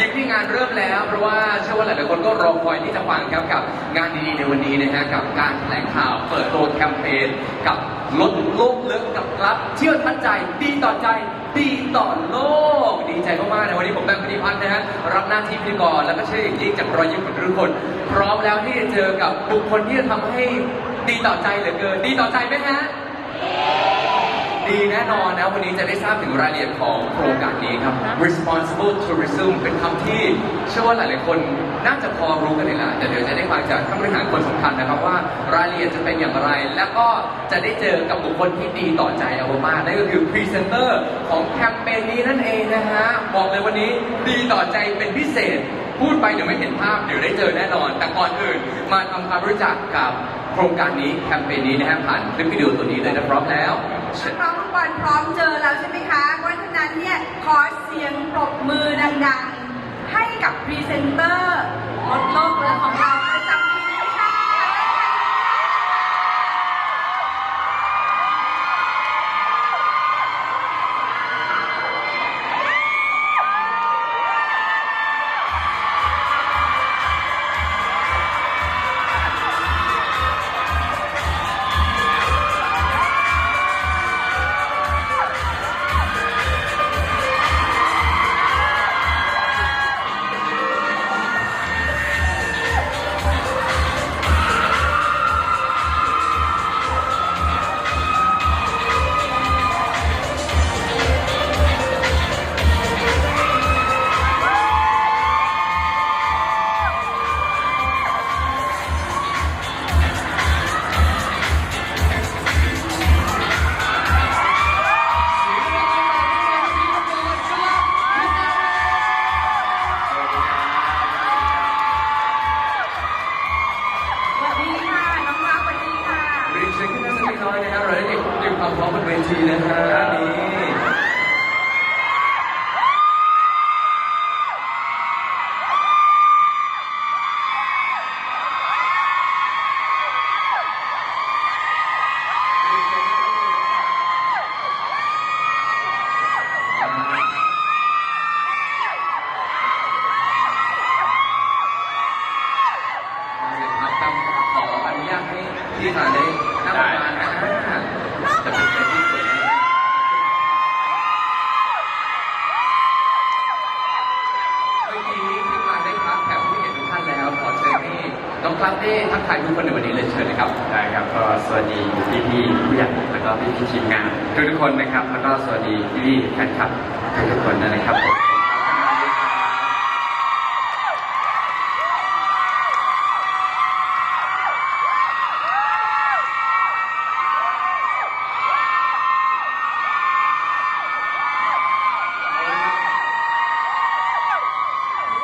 ยิ่งที่งานเริ่มแล้ว เพราะว่าเชื่อว่าหลายๆคนก็รอคอยที่จะฟังครับกับงานดีๆในวันนี้นะฮะกับการแถลงข่าวเปิดตัวแคมเปญกับลดโลกเลิกกับรับเที่ยวทัดใจดีต่อใจดีต่อโลก ดีใจมากๆในวันนี้ผมแบงค์ปฏิพัฒน์นะฮะรับหน้าที่พิธีกรแล้วก็เชื่ออย่างยิ่งจากรอยยิ้มของทุกคน พร้อมแล้วที่จะเจอกับบุคคลที่จะทำให้ดีต่อใจเหลือเกิน ดีต่อใจไหมฮะ ดีแน่นอนนะวันนี้จะได้ทราบถึงรายละเอียดของโครงการนี้ครับ responsible tourism เป็นคำที่เชื่อว่าหลายๆคนน่าจะพอรู้กันเลยละแต่เดี๋ยวจะได้ฟังจากท่านบริหารคนสำคัญนะครับว่ารายละเอียดจะเป็นอย่างไร แล้วก็จะได้เจอกับบุคคลที่ดีต่อใจเอามากนั่นก็คือพรีเซนเตอร์ของแคมเปญนี้นั่นเองนะฮะบอกเลยวันนี้ดีต่อใจเป็นพิเศษ พูดไปเดี๋ยวไม่เห็นภาพเดี๋ยวได้เจอแน่นอน แต่ก่อนอื่นมาทำความรู้จักกับโครงการนี้แคมเปญนี้นะฮะผ่านคลิปวิดีโอตัวนี้เลยนะพร้อมแล้ว น้องๆทุกคนพร้อมเจอแล้วใช่ไหมคะเพราะฉะนั้นเนี่ยขอเสียงปรบมือดังๆ ให้กับพรีเซนเตอร์ลดโลกเรือของเรา ที่แฟนคลับทุกทุกๆคนนะครับผม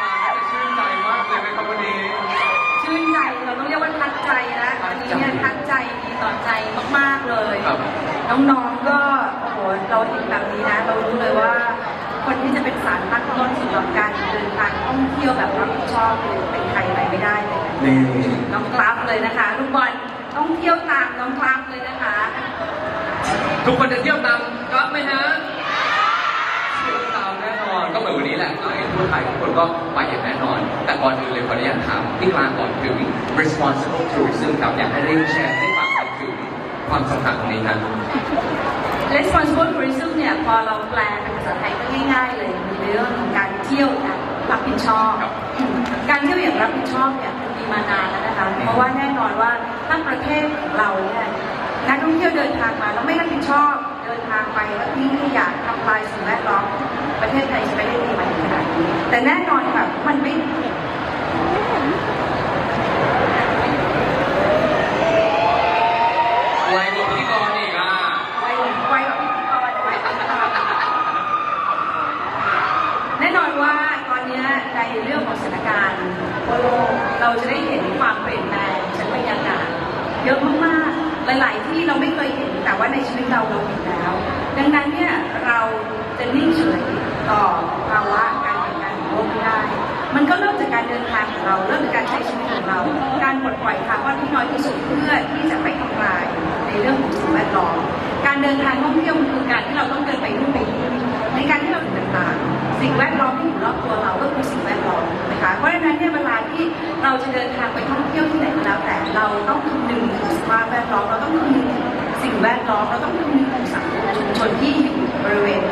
มาน่าจะชื่นใจมากเลยไหมครับวันนี้ ชื่นใจเราต้องเรียกว่าทัดใจนะอันนี้เนี่ยทัดใจดีต่อใจมากๆเลย ครับ น้องๆก็โอ้โหเราเห็นแบบนี้นะ เรารู้เลยว่า คนที่จะเป็นสารตั้งต้นสำหรับการเดินทางท่องเที่ยวแบบรับผิดชอบเนี่ยเป็นใคร ไปไม่ได้เลย นี่น้องกราฟเลยนะคะทุกคนต้องเที่ยวตามน้องกราฟเลยนะคะ ทุกคนจะเที่ยวตามกลับไหมฮะเที่ยวตามแน่นอน ก็เหมือนวันนี้แหละก็เห็นทั่วไทยทุกคนก็ไปอย่างแน่นอน แต่ก่อนอื่นเลยขออนุญาตถามพี่กลางก่อนถึง responsible tourism ครับอยากให้ได้แชร์ให้ฟังกันถึงความสำคัญตรงนี้นะ responsible tourism เนี่ยพอเราแปลเป็นภาษาไทยก็ง่าย ๆ เลย มีเรื่องของการเที่ยวอย่าง รับผิดชอบครับการเที่ยวอย่างรับผิดชอบเนี่ยมันมีมานานแล้วนะคะ เพราะว่าแน่นอนว่าถ้าประเทศของเราเนี่ยนักท่องเที่ยวเดินทางมาแล้วไม่รับผิดชอบเดินทางไปแล้วทิ้งขยะทำลายสิ่งแวดล้อมประเทศไทยจะไม่ได้ดีมาถึงขนาดนี้แต่แน่นอนค่ะมันไม่ ไวกว่าพิธีกรอีกอะ ไวไวกว่าพิธีกรไวกว่าพิธีกรแน่นอนว่าตอนนี้ใน เรื่องของสถานการณ์ทั่วโลกเราจะได้เห็นความเปลี่ยนแปลงชั้นบรรยากาศเยอะมากๆ หลาย ๆ ที่เราไม่เคยเห็นแต่ว่าในชีวิตเราเราเห็นแล้ว ดังนั้นเนี่ยเราจะนิ่งเฉยต่อภาวะการเปลี่ยนแปลงของโลกไม่ได้ มันก็เริ่มจากการเดินทางของเราเริ่มจากการใช้ชีวิตของเรา การปลดปล่อยคาร์บอนที่น้อยที่สุดเพื่อที่จะไม่ทำลายในเรื่องของสิ่งแวดล้อมการเดินทางท่องเที่ยวมันคือการที่เราต้องเดินไปนู่นไปนี่ในการที่เราเดินต่างๆสิ่งแวดล้อมที่อยู่รอบตัวเราก็คือสิ่ง แว้บริเวณ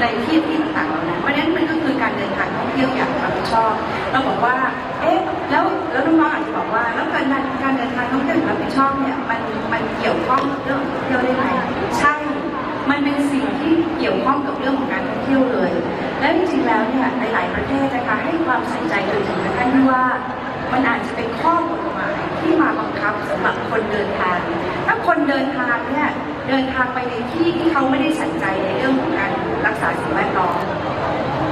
ในที่ที่ต่างๆเหล่านั้นเพราะฉะนั้นมันก็คือการเดินทางท่องเที่ยวอย่างรับผิดชอบ เราบอกว่า เอ๊ะ แล้วแล้วน้องๆอาจจะบอกว่า แล้วการการเดินทางท่องเที่ยวอย่างรับผิดชอบเนี่ย มันมันเกี่ยวข้องกับเรื่องท่องเที่ยวได้ไหมใช่ มันเป็นสิ่งที่เกี่ยวข้องกับเรื่องของการท่องเที่ยวเลย และจริงๆแล้วเนี่ยหลายๆประเทศนะคะให้ความใส่ใจจนถึงกระทั่งที่ว่า มันอาจจะเป็นข้อกฎหมายที่มาบังคับสำหรับคนเดินทาง ถ้าคนเดินทางเนี่ย เดินทางไปในที่ที่เขาไม่ได้ใส่ใจในเรื่องของการรักษาสิ่งแวดล้อม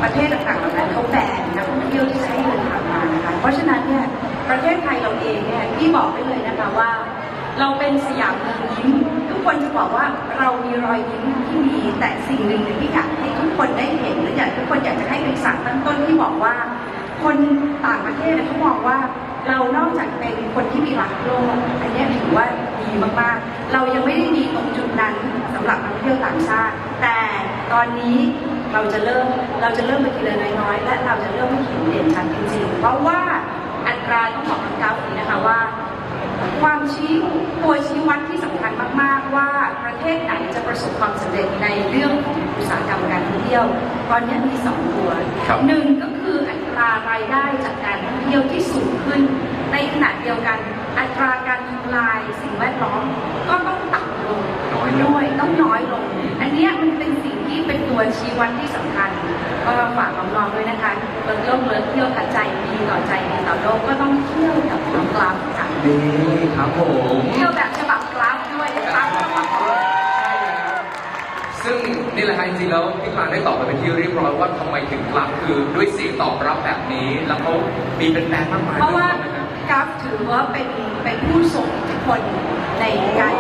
ประเทศต่างๆเหล่านั้นเขาแบนนักท่องเที่ยวที่ให้เดินทางมานะคะเพราะฉะนั้นเนี่ยประเทศไทยเราเองเนี่ยพี่บอกได้เลยนะคะว่า เราเป็นสยามเมืองยิ้ม ทุกคนจะบอกว่าเรามีรอยยิ้มที่มีแต่สิ่งหนึ่งที่อยากให้ทุกคนได้เห็นและอยากทุกคนอยากจะให้เป็นสารตั้งต้นที่บอกว่า คนต่างประเทศเขามองว่าเรานอกจากเป็นคนที่มีรักโลกอันนี้ถือว่า ดีมากๆ เรายังไม่ได้มีตรงจุดนั้นสำหรับนักท่องเที่ยวต่างชาติ แต่ตอนนี้เราจะเริ่มเราจะเริ่มไปทีละน้อยๆ และเราจะเริ่มให้เห็นเด่นชัดจริงๆ เพราะว่าอัตราต้องบอกน้องกราฟอย่างนี้นะคะว่า ความชี้ตัวชี้วัดที่สำคัญมากๆ ว่าประเทศไหนจะประสบความสำเร็จในเรื่องของอุตสาหกรรมการท่องเที่ยว ตอนนี้มีสองตัวครับหนึ่งก็คืออัตรารายได้จากการท่องเที่ยวที่สูงขึ้น ในขณะเดียวกัน อัตราการทำลายสิ่งแวดล้อมก็ต้องต่ำลงน้อยลงด้วยต้องน้อยลง อันเนี้ยมันเป็นสิ่งที่เป็นตัวชี้วัดที่สำคัญ ก็ฝากน้องๆด้วยนะคะเลิกโลกเลิกเที่ยวทัดใจดีต่อใจดีต่อโลกก็ต้องเที่ยวกับน้องกลาฟค่ะนี่ครับผมเที่ยวแบบฉบับกราฟด้วยนะคะซึ่งนี่แหละฮะจริงๆแล้วพี่กลางได้ตอบไปเป็นที่เรียบร้อยว่าทำไมถึงกลับคือด้วยเสียงตอบรับแบบนี้ แล้วเขามีเป็นแฟนมากมายเพราะว่าด้วยนะครับ กัฟถือว่าเป็นเป็นผู้ส่งอิทธิพลในการ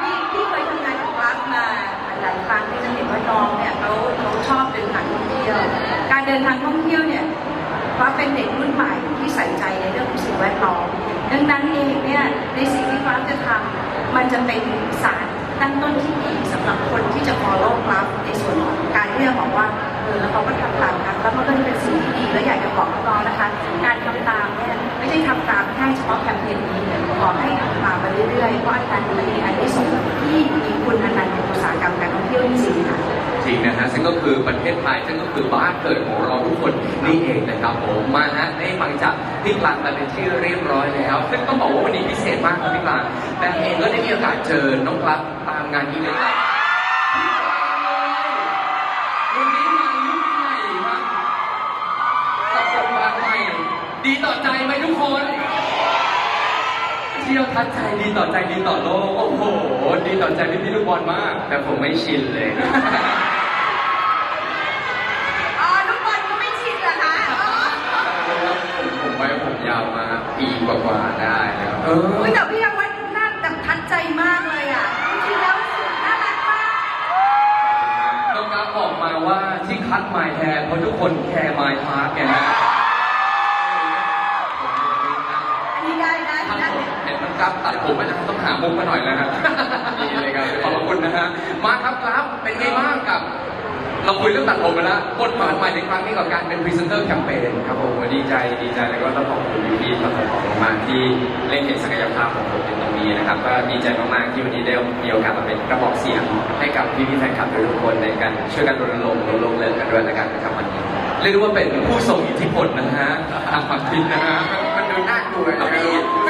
พี่พี่เคยทำงานกับกราฟมาหลายครั้งที่จะเห็นว่าน้องเนี่ยเขาเขาชอบเดินทางท่องเที่ยว การเดินทางท่องเที่ยวเนี่ย ฟ้าเป็นเด็กรุ่นใหม่ที่ใส่ใจในเรื่องของสิ่งแวดล้อม ดังนั้นเองเนี่ยในสิ่งที่ฟ้าจะทำมันจะเป็นสารตั้งต้นที่ดีสำหรับคนที่จะ follow กราฟในส่วนของการที่จะบอกว่าเออแล้วเขาก็ทำตามกัน แล้วมันก็จะเป็นสิ่งที่ดีแล้วอยากจะบอกน้องๆนะคะ การทำตามเนี่ยไม่ใช่ทำตามแค่เฉพาะแคมเปญนี้ขอให้ทำตามไปเรื่อยๆเพราะอันนั้นมันมีอันที่ส่งที่มีคุณอันนั้นในอุตสาหกรรมการท่องเที่ยวจริงๆค่ะจริงนะฮะซึ่งก็คือประเทศไทยซึ่งก็คือบ้านเกิดของเราทุกคนนี่เองนะครับผมมาฮะได้ฟังจากพี่กลางไปเป็นที่อเรียบร้อยแล้ว ซึ่งต้องบอกว่าวันนี้พิเศษมากครับพี่กลางแต่เองก็ได้มีโอกาสเจอน้องกลับตามงานอีเวน เที่ยวทัดใจดีต่อใจดีต่อโลก โอ้โห ดีต่อใจพี่พี่ลูกบอลมาก แต่ผมไม่ชินเลย อ๋อลูกบอลก็ไม่ชินเหรอคะอ๋อผมผมไว้ผมยาวมาปีกว่าๆได้แล้วเอออุ๊ยแต่พี่ยังว่าน่าแบบทัดใจมากเลยอะจริงๆแล้วน่ารักมากน้องกราฟบอกมาว่าที่คัดไมายแฮร์เพราะทุกคนแคร์ไมายพาร์ทไง มุกมาหน่อยแล้วฮะดีเลยครับขอบคุณนะฮะมาครับกราฟเป็นไงบ้างกับ เราคุยเรื่องตัดผมไปแล้วบทบาทใหม่ในครั้งนี้กับการเป็นพรีเซนเตอร์แคมเปญครับผมวันดีใจดีใจแล้วก็ต้องขอบคุณพี่ๆทั้งสองมากๆที่เล่นเห็นศักยภาพของผมในตรงนี้นะครับก็ดีใจมากๆที่วันนี้ได้มีโอกาสมาเป็นกระบอกเสียงให้กับพี่ๆแฟนคลับทุกคนในการช่วยกันรณรงค์รณรงค์เลิกกันด้วยแล้วกันนะครับวันนี้เรียกได้ว่าเป็นผู้ทรงอิทธิพลนะฮะทางความคิดนะฮะมันดูน่ากลัวเอาไม่ไม่น่ากลัวสิ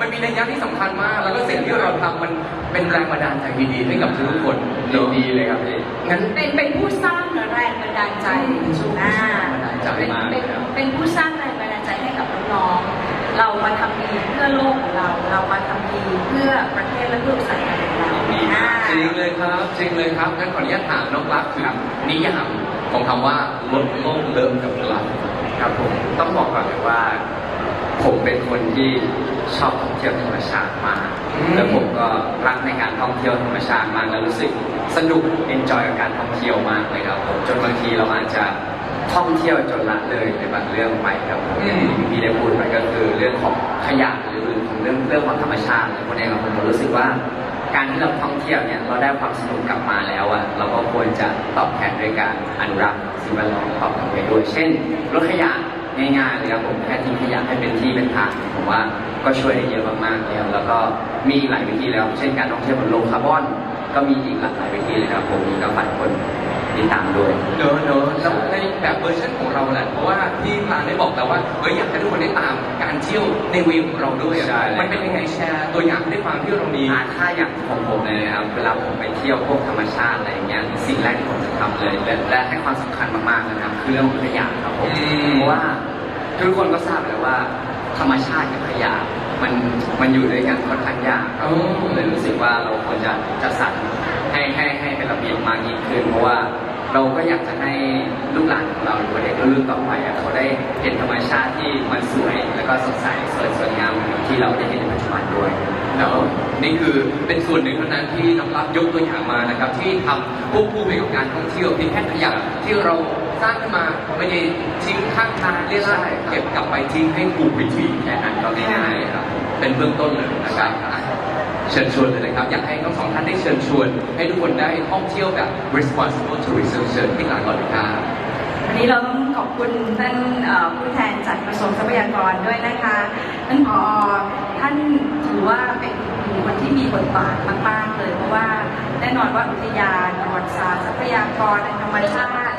มันมีนัยยะที่สำคัญมาก แล้วก็สิ่งที่เราทำมันเป็นแรงบันดาลใจดีๆให้กับทุกคนดีดีเลยครับพี่ งั้น เป็นเป็นผู้สร้างแรงบันดาลใจสุน่าบันดาลใจเป็นมากเป็นครับเป็นผู้สร้างแรงบันดาลใจให้กับน้องๆ เรามาทำดีเพื่อโลกของเรา เรามาทำดีเพื่อประเทศและเพื่ออุตสาหกรรมของเราอ่าจริงเลยครับ จริงเลยครับงั้นขออนุญาตถามน้องรักถึงนิยามของคำว่าลดโลกเลิมกับรัก ครับผมต้องบอกก่อนเลยว่า ผมเป็นคนที่ชอบท่องเที่ยวธรรมชาติมากอืมแล้วผมก็รักในการท่องเที่ยวธรรมชาติมาก แล้วรู้สึกสนุกเอนจอยกับการท่องเที่ยวมากเลยครับผมจนบางทีเราอาจจะท่องเที่ยวจนละเลยในบางเรื่องไปครับผมอย่างที่พี่ได้พูดไปก็คือเรื่องของขยะหรือของเรื่องเรื่องของธรรมชาติอะไรพวกนี้ครับผมผมรู้สึกว่าการที่เราท่องเที่ยวเนี่ยเราได้ความสนุกกลับมาแล้วอะเราก็ควรจะตอบแทนด้วยการอนุรักษ์สิ่งแวดล้อมตอบกลับไปด้วย เช่นลดขยะ ง่ายๆเลยครับผมแค่ทิ้งขยะให้เป็นที่เป็นทางผมว่าก็ช่วยได้เยอะมากๆเลยครับแล้วก็มีหลายวิธีแล้ว เช่นการท่องเที่ยวบนโลคาร์บอน ก็มีอีกหลากหลายวิธีเลยครับผมก็ฝากคนติดตามด้วยเนอะเนอะแล้วในแบบเวอร์ชันของเราแหละเพราะว่าที่พานได้บอกแล้วว่าเฮ้ยอยากให้ทุกคนได้ตาม การเที่ยวในเวของเราด้วยอะใช่เลย มันเป็นยังไงแชร์ตัวอย่างให้ฟังที่เรามี อ่าถ้าอย่างของผมเลยนะครับเวลาผมไปเที่ยวพวกธรรมชาติอะไรอย่างเงี้ยสิ่งแรกที่ผมจะทำเลยและและให้ความสำคัญมากๆนะครับคือเรื่องของขยะครับผมอืม เพราะว่าทุกคนก็ทราบแล้วว่าธรรมชาติกับขยะมันมันอยู่ด้วยกันค่อนข้างยากครับผมผมเลยรู้สึกว่าเราควรจะจัดสรรให้ให้ให้เป็นระเบียบมากยิ่งขึ้นเพราะว่า เราก็อยากจะให้ลูกหลานของเราหรือว่าเด็กรุ่นต่อไปอะเขาได้เห็นธรรมชาติที่มันสวย แล้วก็สดใสสวยสวยงามเหมือนที่เราได้เห็นในปัจจุบันด้วยเนาะนี่คือเป็นส่วนหนึ่งเท่านั้นที่น้องรับยกตัวอย่างมานะครับ ที่ทำควบคู่ไปกับการท่องเที่ยวเพียงแค่ขยะที่เราสร้างขึ้นมาไม่ได้ทิ้งข้างทางเรียกว่าเก็บกลับไปทิ้งให้ถูกวิธีแค่นั้นก็ง่ายๆครับเป็นเบื้องต้นเลยนะครับอะ เชิญชวนเลยนะครับ อยากให้ทั้งสองท่านได้เชิญชวน ให้ทุกคนได้ท่องเที่ยวแบบ responsible tourism เชิญที่ลานก่อนเลยครับ วันนี้เราต้องขอบคุณท่านเอ่อผู้แทนจากกระทรวงทรัพยากรด้วยนะคะท่านผอท่านถือว่าเป็นคนที่มีบทบาทมาก ๆ เลย เพราะว่าแน่นอนว่าอุทยานประวัติศาสตร์ทรัพยากรทางธรรมชาติ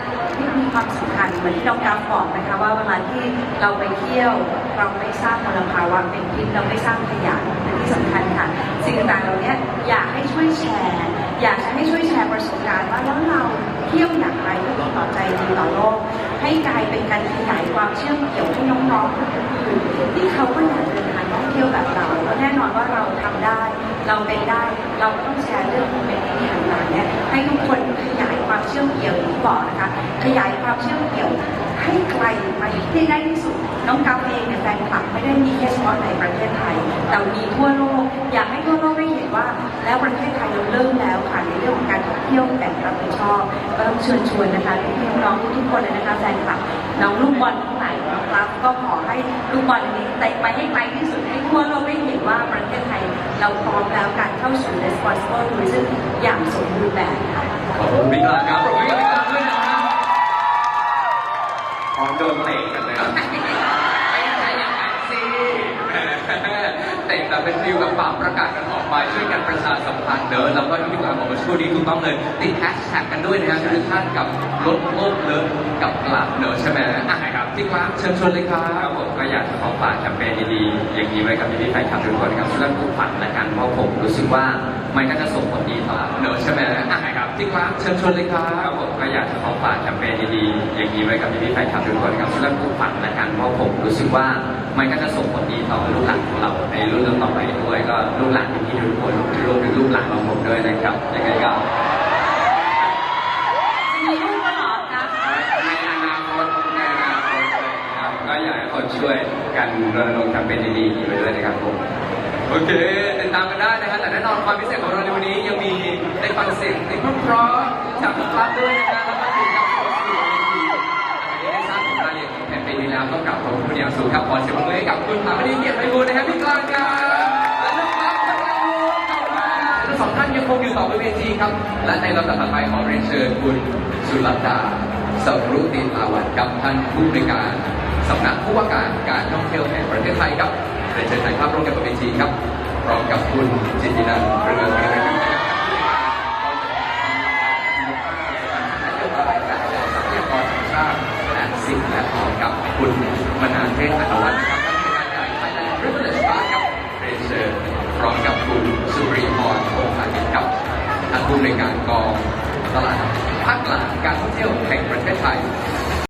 มีความสำคัญเหมือนที่น้องกราฟบอกนะคะว่าเวลาที่เราไปเที่ยว เราไม่สร้างมลภาวะเป็นพิษเราไม่สร้างขยะและที่สำคัญค่ะ สิ่งต่างๆเหล่านี้อยากให้ช่วยแชร์ อยากให้ช่วยแชร์ประสบการณ์ว่าแล้วเราเที่ยวอย่างไรที่ดีต่อใจดีต่อโลก ให้กลายเป็นการขยายความเชื่อมเกี่ยวให้น้องๆคนอื่นที่เขาก็อยากเดิน เที่ยวแบบเราแล้วแน่นอนว่าเราทำได้ เราเป็นได้ เราก็ต้องแชร์เรื่องของเป็นที่ต่างๆเนี่ยให้ทุกคนขยายความเชื่อมเกี่ยวอย่างที่บอกนะคะ ขยายความเชื่อมเกี่ยวให้ไกลไปให้ได้ที่สุด น้องกาเองเนี่ยแฟนคลับไม่ได้มีแค่เฉพาะในประเทศไทย แต่มีทั่วโลก อยากให้ทั่วโลกได้เห็นว่า แล้วประเทศไทยเราเริ่มแล้วค่ะในเรื่องของการท่องเที่ยวแบบรับผิดชอบก็ต้องเชิญชวนนะคะพี่ๆน้องทุกคนเลยนะคะแฟนคลับน้องลูกบอลทั้งหลายนะครับก็ขอให้ลูกบอลนนี้เตะไปให้ไกลที่สุดให้ ทั่วโลกได้เห็นว่าประเทศไทยเราพร้อมแล้วการเข้าสู่ responsible tourism อย่างสมบูรณ์แบบค่ะขอบคุณพี่กลาครับปรบมือให้กับพี่กลางด้วยนะครับ พร้อมโดนเตะกันเลยครับ ไม่ใช่อย่างนั้นสิแหมแต่แต่เป็นฟิลแบบปากประกาศกัน ออกไปช่วยกันประชาสัมพันธ์เนอะแล้วก็ที่พี่กลางบอกมาช่วงนี้ถูกต้องเลยติดแฮชแท็กกันด้วยนะครับทุกท่านกับลดโลกเลิศกับกลับเนอะใช่ไหมอะครับพี่กลางเชิญชวนเลยครัครับบผมก็อยากจะขอฝากแคมเปญดีๆอย่างนี้ไว้กับพี่ๆแฟนคลับทุกคนนะครับเรื่องปลูกฝังและกันเพราะผมรู้สึกว่า มันก็จะส่งผลดีต่อเนอะใช่ไหมอะครับพี่กลางเชิญชวนเลยครัครับบผมก็อยากจะขอฝากแคมเปญดีๆอย่างนี้ไว้กับพี่ๆแฟนคลับทุกคนนะครับเรื่องปลูกฝังและกันเพราะผมรู้สึกว่ามันก็จะส่งผลดีต่อลูกหลานของเราในรุ่นต่อไปด้วยก็ลูกหลานพี่ๆทุกคนรวมถึงลูกหลานของผมด้วยนะครับยังไงก็จะมีลูกก็หรอคะในอนาคตในอนาคตเลยนะครับก็อยากให้คนช่วยกันรณรงค์แคมเปญดีๆนี้ไปด้วยนะครับผมโอเค ตามกันได้นะฮะแต่แน่นอนความพิเศษของเราในวันนี้ยังมีได้ฟังเสียงเพลงเพราะจากทุกท่านด้วยนะฮะแล้วก็มีการโชว์สื่อเวทีอันนี้ได้ทราบถึงรายละเอียดของแคมเปญนี้แล้วต้องกลับขอบคุณอย่างสูครับขอเสียงปรบมือให้กับคุณถามดีเกียรติไพบูลย์นะฮะพี่กลางครับและน้องครับท่านนาขอบคุณทั้งสองท่านยังคงอยู่ต่อบนเวทีครับ และในลำดับต่อไปขอเรียนเชิญคุณสุรัตดาสรุติลาวันกับท่านผู้บริการสำนักผู้ว่าการการท่องเที่ยวแห่งประเทศไทยครับเรียนเชิญถ่ายภาพร่วมกันบนเวทีครับับคุณจิตินันเรืองเรืองสิ่งแวดล้อมกับคุณมนาเทศอนวัฒครับท่านประธานใหญ่ไทยแลนด์ริเอร์เลสบารับเรเชอร์พร้อมกับคุณสุริพรโภคานิตกับท่านผู้ในการกองตลาดภาคกลางการท่องเที่ยวแห่งประเทศไทย